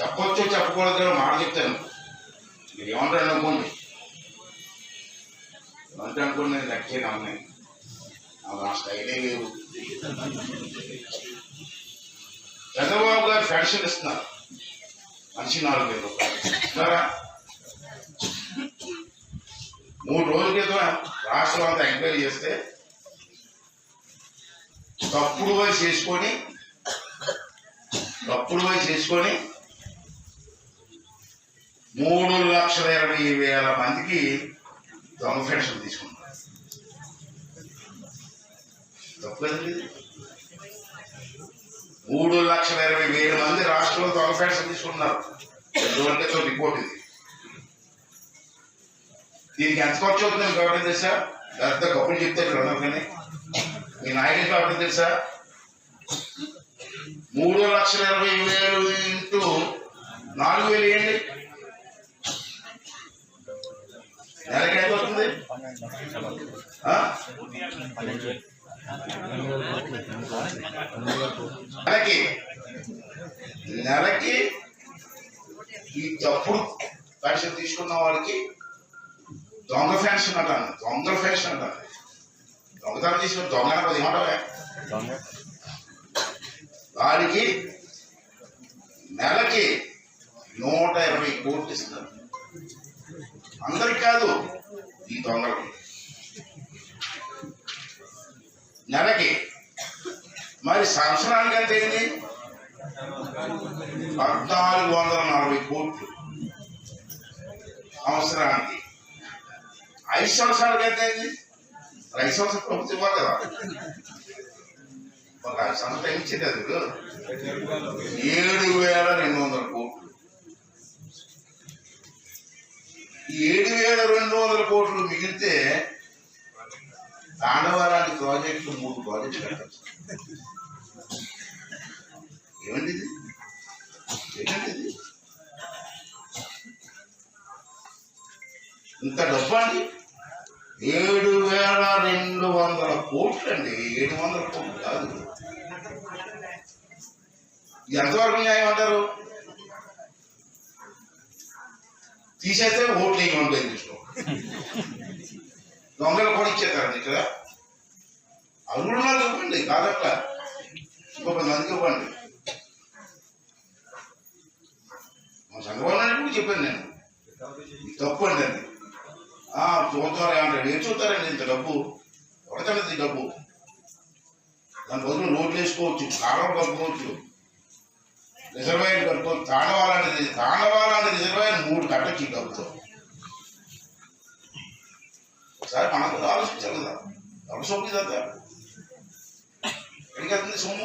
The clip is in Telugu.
చెప్పొచ్చు చెప్పకూడదు అని మాట చెప్తాను. మీరు ఏమంటారు అనుకోండి. ఏమంటే అనుకోండి నేను లెక్క అమ్మాయి నా స్టైలే లేవు చంద్రబాబు గారు పెన్షన్ ఇస్తున్నారు. మనిషి నాలుగు వేల రూపాయలు. మూడు రోజుల క్రితం రాష్ట్రం అంతా ఎంక్వైరీ చేస్తే తప్పుడు వయసు చేసుకొని తప్పుడు వయసు చేసుకొని మూడు లక్షల ఇరవై వేల మందికి దొంగ పెన్షన్ తీసుకున్నారు తప్పదండి మూడు లక్షల ఇరవై వేల మంది రాష్ట్రంలో దొంగ పెన్షన్ తీసుకున్నారు ఎటువంటి రిపోర్ట్ ఇది. దీనికి ఎంత ఖర్చు అవుతుంది మీకు ఎవరైనా తెలుసా? పెద్ద గొప్పలు చెప్తే ఇక్కడ ఉన్నారు కానీ. మీ నాయకుడికి ఎవరైనా తెలుసా? మూడు లక్షల ఇరవై వేలు ఇంటూ నాలుగు వేలు నెలకి ఎంత అవుతుంది నెలకి. నెలకి ఈ తప్పుడు పెన్షన్ తీసుకున్న వాళ్ళకి దొంగ ఫ్యాషన్ అంటాను దొంగ ఫ్యాషన్ అంటాను దొంగతనం తీసుకుని దొంగ అనకూడదు ఏమంటావే వాడికి నెలకి నూట ఇరవై కోట్లు ఇస్తారు ఈ నెలకి మరి సంవత్సరానికి ఎంత అయింది? పద్నాలుగు వందల నలభై కోట్లు. సంవత్సరానికి. ఐదు సంవత్సరాలకి ఎంత అయింది? ఐదు సంవత్సరాలు ప్రభుత్వం ఇవ్వాలి కదా. ఒక ఐదు సంవత్సరం టైం ఇచ్చేది అది. ఏడు వేల రెండు వందల. మిగిలితే తాండవాలాంటి ప్రాజెక్టు మూడు ప్రాజెక్టులు కట్టచ్చు ఏమండి ఇది ఏంటండి ఇది ఇంత డబ్బు అండి? ఏడు వేల రెండు వందల కోట్లు అండి ఏడు వందల కోట్లు కాదు. ఎంతవరకు న్యాయం అంటారు? తీసేస్తే ఓట్లు వేయమంటే తీసుకో దొంగలు కూడా ఇచ్చేస్తారండి ఇక్కడ. అవి వాళ్ళు ఇవ్వండి కాదట్లా. ఇంకొక మందికి ఇవ్వండి. మా సంఘవాళ్ళని కూడా చెప్పాను నేను. తప్పు అండి అది. ఆ, చూస్తారా అంటాడు ఏం చూస్తారండి ఇంత డబ్బు? ఎవరికన్నది ఈ డబ్బు. దాని బదులు రోడ్లు వేసుకోవచ్చు కాలువలు కలుపుకోవచ్చు. రిజర్వాయర్ కట్టుకోవచ్చు తాండవాలంటే తాండవాలంటే రిజర్వాయర్ మూడు కట్టచ్చు ఈ డబ్బుతో. ఒకసారి మనకు ఆలోచించాలి కదా ఎవరు సొమ్ము ఇదంతా ఎక్కడికి వెళ్తుంది సొమ్ము